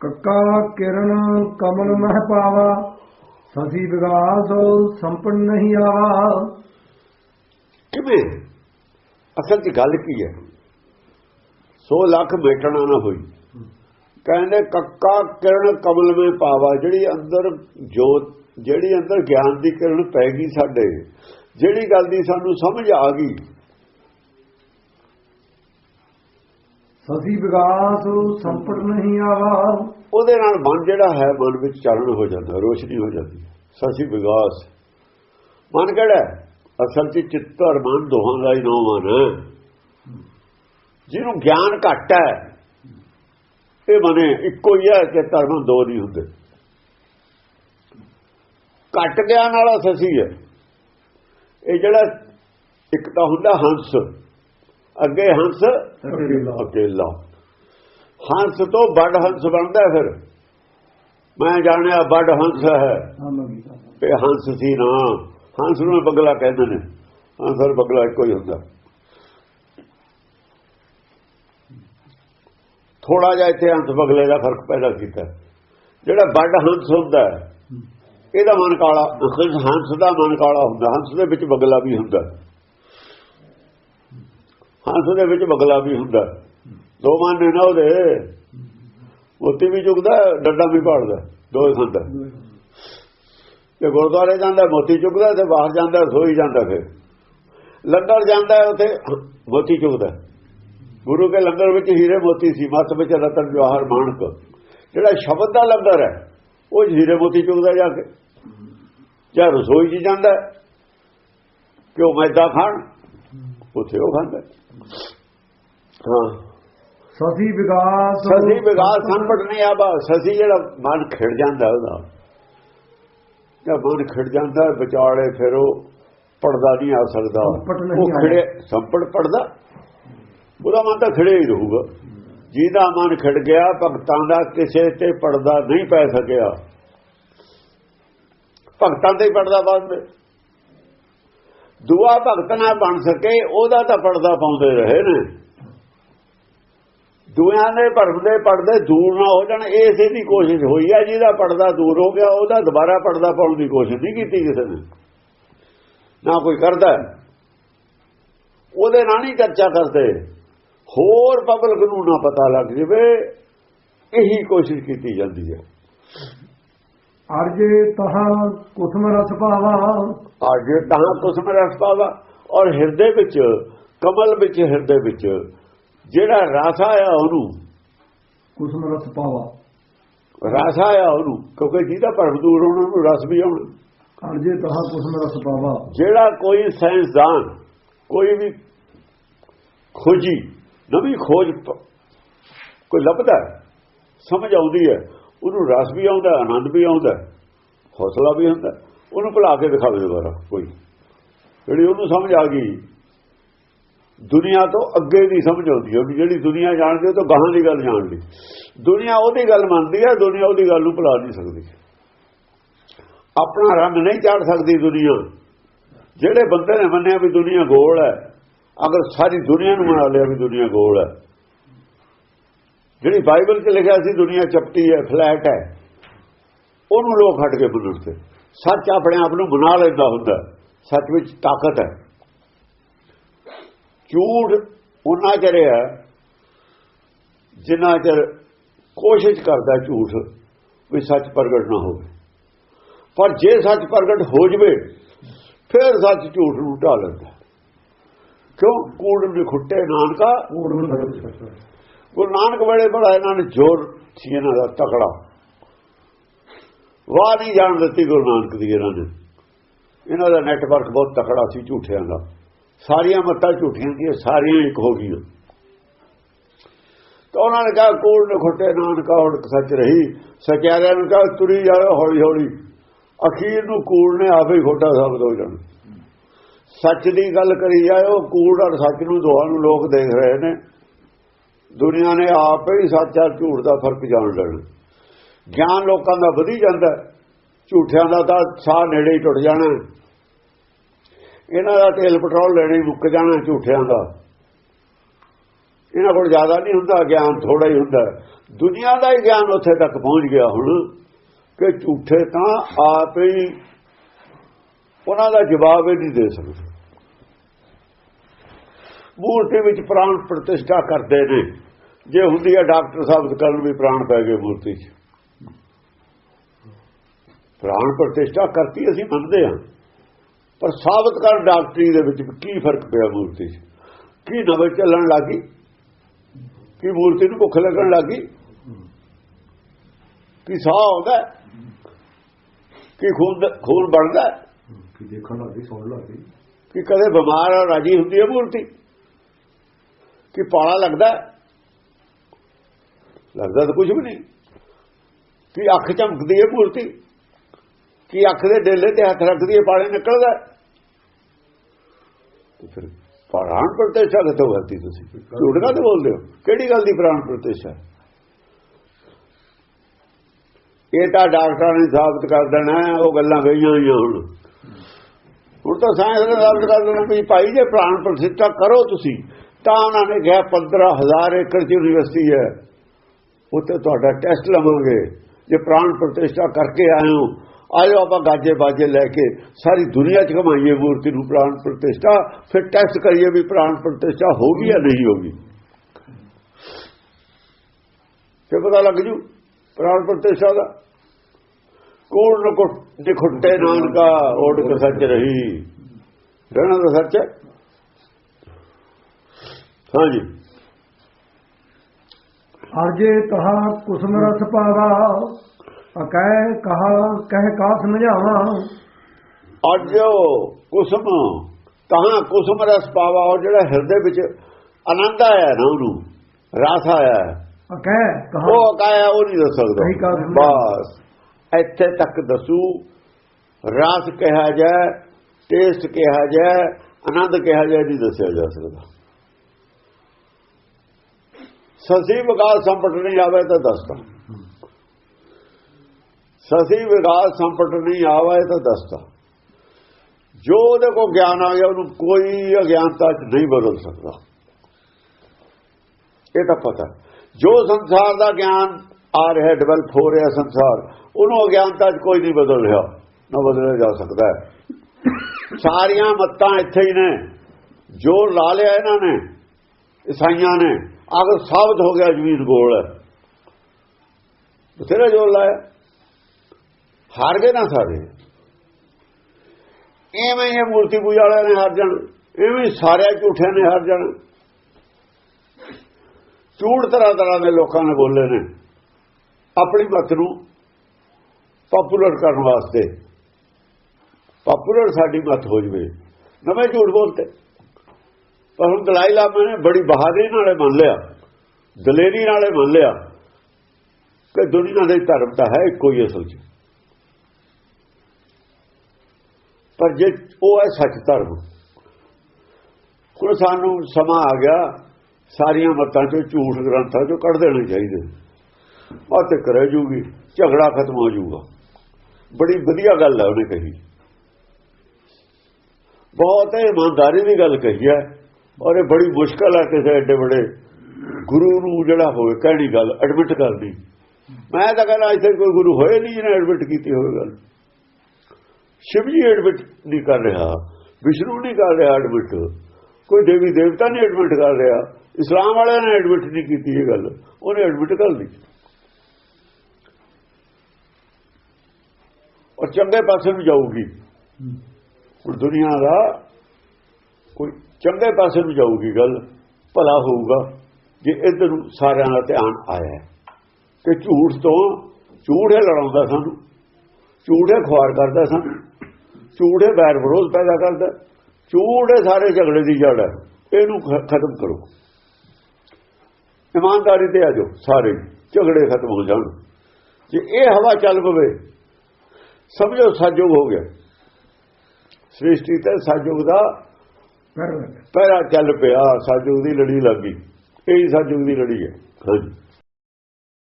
ਕੱਕਾ ਕਿਰਨ ਕਮਲ ਮਹਿ ਪਾਵਾ, ਸਸੀ ਵਿਗਾਸ ਸੰਪਨ ਨਹੀਂ ਆਵਾ। ਕਿਵੇਂ? ਅਸਲ 'ਚ ਗੱਲ ਕੀ ਹੈ? 100 ਲੱਖ ਮੇਟਣਾ ਨਾ ਹੋਈ। ਕਹਿੰਦੇ ਕੱਕਾ ਕਿਰਨ ਕਮਲ ਮੇ ਪਾਵਾ, ਜਿਹੜੀ ਅੰਦਰ ਜੋਤ, ਜਿਹੜੀ ਅੰਦਰ ਗਿਆਨ ਦੀ ਕਿਰਨ ਪੈ ਗਈ ਸਾਡੇ, ਜਿਹੜੀ ਗੱਲ ਦੀ ਸਾਨੂੰ ਸਮਝ ਆ ਗਈ ਸਸੀ ਵਿਗਾਸ ਸੰਪਟ ਨਹੀਂ ਆਵਾ। ਉਹਦੇ ਨਾਲ ਮਨ ਜਿਹੜਾ ਹੈ, ਮਨ ਵਿੱਚ ਚਾਨਣ ਹੋ ਜਾਂਦਾ, ਰੋਸ਼ਨੀ ਹੋ ਜਾਂਦੀ ਹੈ। ਸਸੀ ਵਿਗਾਸ। ਮਨ ਕਿਹੜਾ ਅਸਲ 'ਚ ਚਿੱਤ ਔਰ ਮਨ ਦੋਹਾਂ ਦਾ ਹੀ ਨਾਮ ਹੈ ਜਿਹਨੂੰ ਗਿਆਨ ਘੱਟ ਹੈ, ਇਹ ਮਨੇ ਇੱਕੋ ਹੀ ਹੈ ਕਿ ਧਰਮ ਦੋ ਨਹੀਂ ਹੁੰਦੇ। ਘੱਟ ਗਿਆਨ ਵਾਲਾ ਸਸੀ ਹੈ। ਇਹ ਜਿਹੜਾ ਇੱਕ ਤਾਂ ਹੁੰਦਾ ਹੰਸ। ਅੱਗੇ ਹੰਸ ਅਕੇਲਾ ਹੰਸ ਤੋਂ ਵੱਡ ਹੰਸ ਬਣਦਾ ਫਿਰ। ਮੈਂ ਜਾਣਿਆ ਵੱਡ ਹੰਸ ਹੈ। ਇਹ ਹੰਸ ਸੀ ਨਾ। ਹੰਸ ਨੂੰ ਬਗਲਾ ਕਹਿੰਦੇ ਨੇ। ਹੰਸ ਔਰ ਬਗਲਾ ਇੱਕੋ ਹੀ ਹੁੰਦਾ। ਥੋੜਾ ਜਿਹਾ ਇੱਥੇ ਹੰਸ ਬਗਲੇ ਦਾ ਫ਼ਰਕ ਪੈਦਾ ਕੀਤਾ। ਜਿਹੜਾ ਵੱਡ ਹੰਸ ਹੁੰਦਾ ਇਹਦਾ ਮਨ ਕਾਲਾ ਹੰਸ ਦਾ ਮਨ ਕਾਲਾ ਹੁੰਦਾ। ਹੰਸ ਦੇ ਵਿੱਚ ਬਗਲਾ ਵੀ ਹੁੰਦਾ। ਹੰਸ ਦੇ ਵਿੱਚ ਬਗਲਾ ਵੀ ਹੁੰਦਾ। ਦੋ ਮਨ ਨੇ ਨਾ ਉਹਦੇ। ਮੋਤੀ ਵੀ ਚੁਗਦਾ ਡੱਡਾ ਵੀ ਪਾੜਦਾ ਦੋ ਖਾਂਦਾ ਤੇ ਗੁਰਦੁਆਰੇ ਜਾਂਦਾ ਮੋਤੀ ਚੁਗਦਾ ਤੇ ਬਾਹਰ ਜਾਂਦਾ ਰਸੋਈ ਜਾਂਦਾ ਫਿਰ। ਲੰਗਰ ਜਾਂਦਾ ਉੱਥੇ ਮੋਤੀ ਚੁਗਦਾ ਗੁਰੂ ਕੇ ਲੰਗਰ ਵਿੱਚ ਹੀਰੇ ਮੋਤੀ ਸੀ ਮੱਤ ਵਿੱਚ ਰਤਨ ਜਵਾਹਰ ਮਾਨਕ। ਜਿਹੜਾ ਸ਼ਬਦ ਦਾ ਲੰਗਰ ਹੈ ਉਹ ਹੀਰੇ ਮੋਤੀ ਚੁਗਦਾ ਜਾ ਕੇ। ਜਾਂ ਰਸੋਈ 'ਚ ਜਾਂਦਾ ਹੈ, ਕਿ ਉਹ ਮੈਦਾ ਖਾਣ ਉੱਥੇ ਉਹ ਖਾਂਦਾ। ਹਾਂ। ਸਸੀ ਵਿਗਾਸ ਸਸੀ ਵਿਗਾਸ ਸੰਪਟ ਨਹੀਂ ਆਬਾ ਸਸੀ ਜਿਹੜਾ ਮਨ ਖਿੜ ਜਾਂਦਾ ਉਹਦਾ। ਜਦ ਮਨ ਖਿੜ ਜਾਂਦਾ ਵਿਚਾਲੇ ਫਿਰ ਉਹ ਪੜਦਾ ਨਹੀਂ ਆ ਸਕਦਾ। ਉਹ ਖਿੜੇ ਸੰਪਟ ਪੜਦਾ। ਉਹਦਾ ਮਨ ਤਾਂ ਖੜੇ ਹੀ ਰਹੂਗਾ। ਜਿਹਦਾ ਮਨ ਖਿੜ ਗਿਆ ਭਗਤਾਂ ਦਾ ਕਿਸੇ ਤੇ ਪੜਦਾ ਨਹੀਂ ਪੈ ਸਕਿਆ। ਭਗਤਾਂ ਤੇ ਪੜਦਾ ਬਾਅਦ ਵਿੱਚ। ਦੁਆ ਭਗਤ ਨਾ ਬਣ ਸਕੇ, ਉਹਦਾ ਤਾਂ ਪਰਦਾ ਪਾਉਂਦੇ ਰਹੇ ਨੇ। ਦੁਆਂ ਦੇ ਪੜਦੇ ਪਰਦੇ ਦੂਰ ਨਾ ਹੋ ਜਾਣ ਇਸੇ ਦੀ ਕੋਸ਼ਿਸ਼ ਹੋਈ ਹੈ ਜਿਹਦਾ ਪਰਦਾ ਦੂਰ ਹੋ ਗਿਆ, ਉਹਦਾ ਦੁਬਾਰਾ ਪਰਦਾ ਪਾਉਣ ਦੀ ਕੋਸ਼ਿਸ਼ ਨਹੀਂ ਕੀਤੀ ਕਿਸੇ ਨੇ। ਨਾ ਕੋਈ ਕਰਦਾ। ਉਹਦੇ ਨਾਲ ਨਹੀਂ ਚਰਚਾ ਕਰਦੇ। ਹੋਰ ਪਬਲਿਕ ਨੂੰ ਨਾ ਪਤਾ ਲੱਗ ਜਵੇ, ਇਹੀ ਕੋਸ਼ਿਸ਼ ਕੀਤੀ ਜਾਂਦੀ ਹੈ। ਅਰਜੇ ਤਹਾਂ ਕੁਸਮ ਰਸ ਪਾਵਾ। ਅੱਜ ਤਾਂ ਕੁਸਮ ਰਸ ਪਾਵਾ ਔਰ ਹਿਰਦੇ ਵਿੱਚ ਕਮਲ ਵਿੱਚ ਹਿਰਦੇ ਵਿੱਚ ਜਿਹੜਾ ਰਸ ਆਇਆ ਉਹਨੂੰ ਕੁਸਮ ਰਸ ਪਾਵਾ। ਰਸ ਆਇਆ ਉਹਨੂੰ ਕਿਉਂਕਿ ਜਿਹਦਾ ਭਰਮ ਦੂਰ ਹੋਣਾ ਉਹਨੂੰ ਰਸ ਵੀ ਆਉਣਾ। ਅਰਜੇ ਤਹਾਂ ਕੁਸਮ ਰਸ ਪਾਵਾ। ਜਿਹੜਾ ਕੋਈ ਸਾਇੰਸਦਾਨ ਕੋਈ ਵੀ ਖੋਜੀ ਨਵੀਂ ਖੋਜ ਕੋਈ ਲੱਭਦਾ ਸਮਝ ਆਉਂਦੀ ਹੈ ਉਹਨੂੰ ਰਸ ਵੀ ਆਉਂਦਾ, ਆਨੰਦ ਵੀ ਆਉਂਦਾ, ਹੌਸਲਾ ਵੀ ਹੁੰਦਾ। ਉਹਨੂੰ ਭੁਲਾ ਕੇ ਦਿਖਾਵੇ ਦੁਬਾਰਾ, ਕੋਈ। ਜਿਹੜੀ ਉਹਨੂੰ ਸਮਝ ਆ ਗਈ, ਦੁਨੀਆ ਤੋਂ ਅੱਗੇ ਦੀ ਸਮਝ ਆਉਂਦੀ ਹੈ। ਜਿਹੜੀ ਦੁਨੀਆ ਜਾਣਦੀ, ਉਹ ਤਾਂ ਬਾਹਾਂ ਦੀ ਗੱਲ ਜਾਣਦੀ। ਦੁਨੀਆ ਉਹਦੀ ਗੱਲ ਮੰਨਦੀ ਹੈ, ਦੁਨੀਆ ਉਹਦੀ ਗੱਲ ਨੂੰ ਭੁਲਾ ਨਹੀਂ ਸਕਦੀ। ਆਪਣਾ ਰੰਗ ਨਹੀਂ ਚਾੜ ਸਕਦੀ ਦੁਨੀਆ। ਜਿਹੜੇ ਬੰਦੇ ਨੇ ਮੰਨਿਆ ਵੀ ਦੁਨੀਆ ਗੋਲ ਹੈ, ਅਗਰ ਸਾਰੀ ਦੁਨੀਆ ਨੂੰ ਮਨਾ ਲਿਆ ਵੀ ਦੁਨੀਆ ਗੋਲ ਹੈ ਜਿਹੜੀ ਬਾਈਬਲ 'ਚ ਲਿਖਿਆ ਸੀ ਦੁਨੀਆ ਚਪਟੀ ਹੈ, ਫਲੈਟ ਹੈ, ਉਹਨੂੰ ਲੋਕ ਹਟ ਕੇ ਮੰਨਣ ਸੱਚ ਆਪਣੇ ਆਪ ਨੂੰ ਬਣਾ ਲੈਂਦਾ ਹੁੰਦਾ ਸੱਚ ਵਿੱਚ ਤਾਕਤ ਹੈ। ਝੂਠ ਉਹਨਾਂ ਚਿਰ ਹੈ ਜਿੰਨਾ ਚਿਰ ਕੋਸ਼ਿਸ਼ ਕਰਦਾ ਝੂਠ ਵੀ ਸੱਚ ਪ੍ਰਗਟ ਨਾ ਹੋਵੇ। ਪਰ ਜੇ ਸੱਚ ਪ੍ਰਗਟ ਹੋ ਜਵੇ, ਫਿਰ ਸੱਚ ਝੂਠ ਨੂੰ ਢਾ ਲੈਂਦਾ ਕਿਉਂ? ਕੂੜ ਨੇ ਖੁੱਟੇ, ਨਾਨਕਾ? ਕੋੜ ਨੂੰ ਗੁਰੂ ਨਾਨਕ ਵੇਲੇ ਬੜਾ ਇਹਨਾਂ ਨੇ ਜ਼ੋਰ ਸੀ, ਇਹਨਾਂ ਦਾ ਤਕੜਾ। ਵਾਹ ਨਹੀਂ ਜਾਣ ਦਿੱਤੀ ਗੁਰੂ ਨਾਨਕ ਦੀ ਇਹਨਾਂ ਨੇ। ਇਹਨਾਂ ਦਾ ਨੈਟਵਰਕ ਬਹੁਤ ਤਕੜਾ ਸੀ ਝੂਠਿਆਂ ਦਾ। ਸਾਰੀਆਂ ਮੱਤਾਂ ਝੂਠੀਆਂ ਸੀ ਸਾਰੀਆਂ ਇੱਕ ਹੋ ਗਈਆਂ। ਤਾਂ ਉਹਨਾਂ ਨੇ ਕਿਹਾ, ਕੂੜ ਨੇ ਖੁੱਟੇ, ਨਾਨਕਾ ਹੁਣ ਸੱਚ ਰਹੀ। ਸਚਿਆਰਿਆਂ ਨੂੰ ਕਿਹਾ, ਤੁਰੀ ਜਾਓ ਹੌਲੀ ਹੌਲੀ। ਅਖੀਰ ਨੂੰ ਕੂੜ ਨੇ ਆਪੇ ਹੀ ਖੋਟਾ ਸਾਬਤ ਹੋ ਜਾਣਾ। ਸੱਚ ਦੀ ਗੱਲ ਕਰੀ ਜਾਓ ਕੂੜ ਔਰ ਸੱਚ ਨੂੰ ਦੋਹਾਂ ਨੂੰ ਲੋਕ ਦੇਖ ਰਹੇ ਨੇ। ਦੁਨੀਆ ਨੇ ਆਪ ਹੀ ਸੱਚ ਔਰ ਝੂਠ ਦਾ ਫ਼ਰਕ ਜਾਣ ਲੈਣਾ। ਗਿਆਨ ਲੋਕਾਂ ਦਾ ਵਧੀ ਜਾਂਦਾ ਝੂਠਿਆਂ ਦਾ ਤਾਂ ਸਾਹ ਨੇੜੇ ਹੀ ਟੁੱਟ ਜਾਣਾ ਇਹਨਾਂ ਦਾ ਤੇਲ ਪੈਟਰੋਲ ਲੈਣੇ ਮੁੱਕ ਜਾਣਾ ਝੂਠਿਆਂ ਦਾ। ਇਹਨਾਂ ਕੋਲ ਜ਼ਿਆਦਾ ਨਹੀਂ ਹੁੰਦਾ, ਗਿਆਨ ਥੋੜਾ ਹੀ ਹੁੰਦਾ ਦੁਨੀਆ ਦਾ ਹੀ ਗਿਆਨ ਉੱਥੇ ਤੱਕ ਪਹੁੰਚ ਗਿਆ ਹੁਣ ਕਿ ਝੂਠੇ ਤਾਂ ਆਪ ਹੀ ਉਹਨਾਂ ਦਾ ਜਵਾਬ ਹੀ ਨਹੀਂ ਦੇ ਸਕਦੇ। ਮੂਰਤੀ ਵਿੱਚ ਪ੍ਰਾਣ ਪ੍ਰਤਿਸ਼ਠਾ ਕਰਦੇ ਨੇ। ਜੇ ਹੁੰਦੀ ਹੈ ਡਾਕਟਰ ਸਾਹਿਬ ਕਰਨ ਵੀ ਪ੍ਰਾਣ ਪੈ ਗਏ ਮੂਰਤੀ 'ਚ। ਪ੍ਰਾਣ ਪ੍ਰਤਿਸ਼ਠਾ ਕਰਤੀ ਅਸੀਂ ਮੰਨਦੇ ਹਾਂ। ਪਰ ਸਾਬਤ ਕਰ ਡਾਕਟਰੀ ਦੇ ਵਿੱਚ ਕੀ ਫ਼ਰਕ ਪਿਆ ਮੂਰਤੀ 'ਚ? ਕੀ ਨਵੇਂ ਚੱਲਣ ਲੱਗੀ? ਕੀ ਮੂਰਤੀ ਨੂੰ ਭੁੱਖ ਲੱਗਣ ਲੱਗੀ? ਕੀ ਸਾਹ ਆਉਂਦਾ? ਕੀ ਖੂਨ ਖੂਨ ਬਣਦਾ? ਕਿ ਦੇਖਣ ਲੱਗੀ ਸੁਣ ਲੱਗੀ? ਕਿ ਕਦੇ ਬਿਮਾਰ ਆ ਰਾਜੀ ਹੁੰਦੀ ਹੈ ਮੂਰਤੀ? ਕਿ ਪਾਲਾ ਲੱਗਦਾ ਲੱਗਦਾ ਤਾਂ ਕੁਝ ਵੀ ਨਹੀਂ। ਕਿ ਅੱਖ ਚਮਕਦੀ ਹੈ ਪੂਰਤੀ। ਕਿ ਅੱਖ ਦੇ ਡੇਲੇ ਤੇ ਹੱਥ ਰੱਖਦੀ ਹੈ, ਪਾਲੇ ਨਿਕਲਦਾ ਤੇ ਫਿਰ ਪ੍ਰਾਣ ਪ੍ਰਤਿਸ਼ਠਾ ਕਿੱਥੋਂ ਕਰਤੀ ਤੁਸੀਂ? ਝੂਠ ਕਾਹਦੇ ਬੋਲਦੇ ਹੋ? ਕਿਹੜੀ ਗੱਲ ਦੀ ਪ੍ਰਾਣ ਪ੍ਰਤਿਸ਼ਠਾ ਇਹ ਤਾਂ ਡਾਕਟਰਾਂ ਨੇ ਸਾਬਤ ਕਰ ਦੇਣਾ ਉਹ ਗੱਲਾਂ ਗਈਆਂ ਹੋਈਆਂ ਹੁਣ। ਹੁਣ ਤਾਂ ਸਾਇੰਸ ਨੇ ਸਾਬਤ ਕਰ ਦੇਣਾ ਵੀ ਭਾਈ, ਜੇ ਪ੍ਰਾਣ ਪ੍ਰਤਿਸ਼ਠਾ ਕਰੋ ਤੁਸੀਂ ਤਾਂ ਉਹਨਾਂ ਨੇ ਕਿਹਾ 15000 ਏਕੜ ਚ ਯੂਨੀਵਰਸਿਟੀ ਹੈ। ਉੱਥੇ ਤੁਹਾਡਾ ਟੈਸਟ ਲਵਾਂਗੇ। ਜੇ ਪ੍ਰਾਣ ਪ੍ਰਤਿਸ਼ਠਾ ਕਰਕੇ ਆਇਓ ਆਇਓ ਆਪਾਂ ਗਾਜੇ ਬਾਜੇ ਲੈ ਕੇ ਸਾਰੀ ਦੁਨੀਆ 'ਚ ਕਮਾਈਏ ਮੂਰਤੀ ਨੂੰ ਪ੍ਰਾਣ ਪ੍ਰਤਿਸ਼ਠਾ, ਫਿਰ ਟੈਸਟ ਕਰੀਏ ਵੀ ਪ੍ਰਾਣ ਪ੍ਰਤਿਸ਼ਠਾ ਹੋਗੀ ਜਾਂ ਨਹੀਂ ਹੋਗੀ ਫਿਰ ਪਤਾ ਲੱਗ ਜੂ ਪ੍ਰਾਣ ਪ੍ਰਤਿਸ਼ਠਾ ਦਾ। ਕੂੜ ਨ ਕੁੱਟ ਖੁੱਟੇ ਨਾਨਕਾ ਓੜ ਕੇ ਸੱਚ ਰਹੀ। ਰਹਿਣਾ ਤਾਂ ਸੱਚ ਹੈ। ਹਾਂਜੀ। ਅਰਜੇ ਕਹਾ ਕੁਸਮ ਰਸ ਪਾਵਾ ਅਕੈ ਕਹਾ ਕਹਿ ਕਾ ਸਮਝਾਵਾਂ। ਅੱਜ ਕੁਸਮ ਤਾਂ ਕੁਸਮ ਰਸ ਪਾਵਾ ਉਹ ਜਿਹੜਾ ਹਿਰਦੇ ਵਿੱਚ ਆਨੰਦ ਆਇਆ ਨਾ ਉਹਨੂੰ ਰਸ ਆਇਆ। ਅਕੈ ਕਹਾ। ਉਹ ਕਾਇਆ ਉਹ ਨਹੀਂ ਦੱਸ ਸਕਦਾ। ਕਹੀ। ਬਸ ਇੱਥੇ ਤੱਕ ਦੱਸੂ ਰਸ ਕਿਹਾ ਜਾਏ ਟੇਸਟ ਕਿਹਾ ਜਾਏ ਆਨੰਦ ਕਿਹਾ ਜਾਏ ਨਹੀਂ ਦੱਸਿਆ ਜਾ ਸਕਦਾ। ਸਸੀ ਵਿਕਾਸ ਸੰਪਟ ਨਹੀਂ ਆਵੇ ਤਾਂ ਦੱਸਦਾ ਸਸੀ ਵਿਕਾਸ ਸੰਪਟ ਨਹੀਂ ਆਵੇ ਤਾਂ ਦੱਸਦਾ ਜੋ ਉਹਦੇ ਕੋ ਗਿਆਨ ਆ ਗਿਆ, ਉਹਨੂੰ ਕੋਈ ਅਗਿਆਨਤਾ ਚ ਨਹੀਂ ਬਦਲ ਸਕਦਾ। ਇਹ ਤਾਂ ਪਤਾ। ਜੋ ਸੰਸਾਰ ਦਾ ਗਿਆਨ ਆ ਰਿਹਾ ਡਿਵੈਲਪ ਹੋ ਰਿਹਾ ਸੰਸਾਰ, ਉਹਨੂੰ ਅਗਿਆਨਤਾ ਚ ਕੋਈ ਨਹੀਂ ਬਦਲ ਰਿਹਾ। ਨਾ ਬਦਲਿਆ ਜਾ ਸਕਦਾ। ਹੈ ਸਾਰੀਆਂ ਮੱਤਾਂ ਇੱਥੇ ਹੀ ਨੇ। ਜੋ ਲਾ ਲਿਆ ਇਹਨਾਂ ਨੇ ਈਸਾਈਆਂ ਨੇ ਅਗਰ ਸਾਬਤ ਹੋ ਗਿਆ ਜ਼ਮੀਨ ਗੋਲ ਹੈ ਬਥੇਰਾ ਜੋਰ ਲਾਇਆ। ਹਾਰ ਗਏ ਨਾ ਸਾਰੇ। ਐਵੇਂ ਇਹ ਮੂਰਤੀ ਪੂਜਾ ਵਾਲਿਆਂ ਨੇ ਹਾਰ ਜਾਣ। ਐਵੇਂ ਹੀ ਸਾਰੇ ਝੂਠਿਆਂ ਨੇ ਹਾਰ ਜਾਣ। ਝੂਠ ਤਰ੍ਹਾਂ ਤਰ੍ਹਾਂ ਦੇ ਲੋਕਾਂ ਨੇ ਬੋਲੇ ਨੇ। ਆਪਣੀ ਮਤ ਨੂੰ ਪਪੂਲਰ ਕਰਨ ਵਾਸਤੇ। ਪਪੂਲਰ ਸਾਡੀ ਮਤ ਹੋ ਜਵੇ। ਨਵੇਂ ਝੂਠ ਬੋਲਤੇ। ਪਰ ਹੁਣ ਦਲਾਈ ਲਾਮਾ ਨੇ ਬੜੀ ਬਹਾਦਰੀ ਨਾਲੇ ਮੰਨ ਲਿਆ। ਦਲੇਰੀ ਨਾਲੇ ਮੰਨ ਲਿਆ ਕਿ ਦੁਨੀਆ ਦੇ ਧਰਮ ਤਾਂ ਹੈ ਇੱਕੋ ਹੀ ਅਸਲ 'ਚ। ਪਰ ਜੇ ਉਹ ਹੈ ਸੱਚ ਧਰਮ, ਹੁਣ ਸਾਨੂੰ ਸਮਾਂ ਆ ਗਿਆ ਸਾਰੀਆਂ ਮਤਾਂ ਚੋਂ, ਝੂਠ ਗ੍ਰੰਥਾਂ ਚੋਂ ਕੱਢ ਦੇਣੇ ਚਾਹੀਦੇ। ਉਹ ਤੇ ਕਰੇ ਜੂਗੀ ਝਗੜਾ ਖਤਮ ਹੋ ਜੂਗਾ ਬੜੀ ਵਧੀਆ ਗੱਲ ਹੈ ਉਹਨੇ ਕਹੀ। ਬਹੁਤ ਇਮਾਨਦਾਰੀ ਦੀ ਗੱਲ ਕਹੀ ਹੈ। ਔਰ ਇਹ ਬੜੀ ਮੁਸ਼ਕਲ ਹੈ ਕਿਸੇ ਐਡੇ ਬੜੇ ਗੁਰੂ ਨੂੰ ਜਿਹੜਾ ਹੋਵੇ ਕਹਿਣੀ ਗੱਲ ਐਡਮਿਟ ਕਰਦੀ ਮੈਂ ਤਾਂ ਕਹਿੰਦਾ ਇੱਥੇ ਕੋਈ ਗੁਰੂ ਹੋਏ ਨਹੀਂ ਜਿਹਨੇ ਐਡਮਿਟ ਕੀਤੀ ਹੋਵੇ ਗੱਲ ਸ਼ਿਵ ਜੀ ਐਡਮਿਟ ਨਹੀਂ ਕਰ ਰਿਹਾ ਵਿਸ਼ਨੂੰ ਨਹੀਂ ਕਰ ਰਿਹਾ ਐਡਮਿਟ ਕੋਈ ਦੇਵੀ ਦੇਵਤਾ ਨਹੀਂ ਐਡਮਿਟ ਕਰ ਰਿਹਾ ਇਸਲਾਮ ਵਾਲਿਆਂ ਨੇ ਐਡਮਿਟ ਨਹੀਂ ਕੀਤੀ ਇਹ ਗੱਲ ਉਹਨੇ ਐਡਮਿਟ ਕਰ ਲਈ ਔਰ ਚੰਗੇ ਪਾਸੇ ਨੂੰ ਜਾਊਗੀ ਹੁਣ ਦੁਨੀਆ ਦਾ ਕੋਈ ਚੰਗੇ ਪਾਸੇ ਨੂੰ ਜਾਊਗੀ ਗੱਲ, ਭਲਾ ਹੋਊਗਾ, ਜੇ ਇਧਰ ਨੂੰ ਸਾਰਿਆਂ ਦਾ ਧਿਆਨ ਆਇਆ ਹੈ। ਕਿ ਝੂਠ ਤੋਂ ਝੂਠੇ ਲੜਾਉਂਦਾ ਸਾਨੂੰ, ਝੂਠੇ ਖੁਆਰ ਕਰਦਾ ਸਾਨੂੰ, ਝੂਠੇ ਹੈ ਬੈਰ ਵਿਰੋਧ ਪੈਦਾ ਕਰਦਾ, ਝੂਠੇ ਸਾਰੇ ਝਗੜੇ ਦੀ ਜੜ ਹੈ, ਇਹਨੂੰ ਖਤਮ ਕਰੋ। ਇਮਾਨਦਾਰੀ ਤੇ ਆ ਜਾਓ ਸਾਰੇ, ਝਗੜੇ ਖਤਮ ਹੋ ਜਾਣ। ਜੇ ਇਹ ਹਵਾ ਚੱਲ ਪਵੇ, ਸਮਝੋ ਸਤਜੁਗ ਹੋ ਗਿਆ। ਸ੍ਰਿਸ਼ਟੀ ਤੇ ਸਾਜੋਗ ਦਾ ਪਹਿਰਾ ਚੱਲ ਪਿਆ ਸਤਜੁਗ ਦੀ ਲੜੀ ਲੱਗੀ ਇਹ ਹੀ ਸਤਜੁਗ ਦੀ ਲੜੀ ਹੈ। ਹਾਂਜੀ।